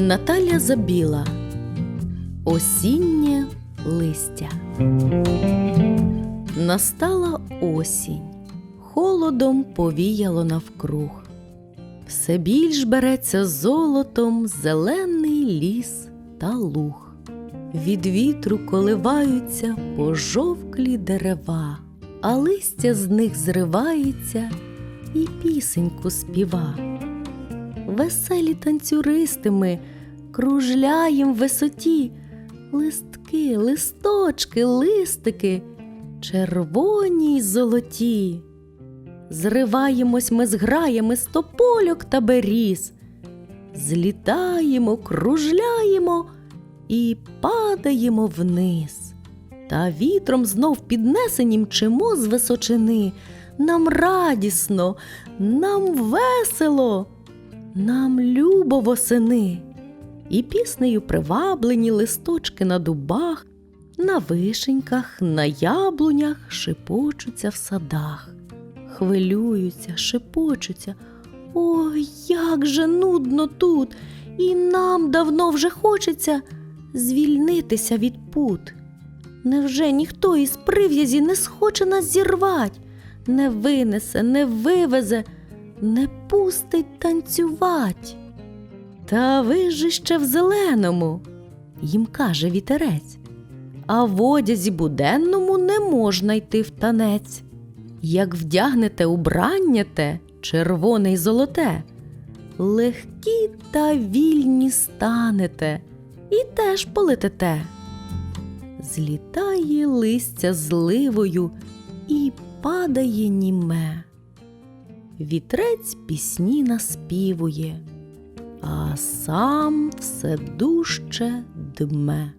Наталя Забіла Осіннє листя. Настала осінь, холодом повіяло навкруг. Все більш береться золотом зелений ліс та луг. Від вітру коливаються пожовклі дерева, а листя з них зривається і пісеньку співа. Веселі танцюристи ми кружляєм в висоті, листки, листочки, листики, червоні й золоті. Зриваємось ми з граями з топольок та беріз, злітаємо, кружляємо і падаємо вниз. Та вітром знов піднесені мчимо з височини. Нам радісно, нам весело, нам любо восени. І піснею приваблені листочки на дубах, на вишеньках, на яблунях шепочуться в садах, хвилюються, шепочуться. Ой, як же нудно тут, і нам давно вже хочеться звільнитися від пут. Невже ніхто із прив'язі не схоче нас зірвать, не винесе, не вивезе, не пустить танцювать? Та ви ж ще в зеленому, їм каже вітерець, а в одязі буденному не можна йти в танець. Як вдягнете убрання те, червоне й золоте, легкі та вільні станете і теж полетете. Злітає листя зливою і падає німе. Вітрець пісні наспівує, а сам все дужче дме.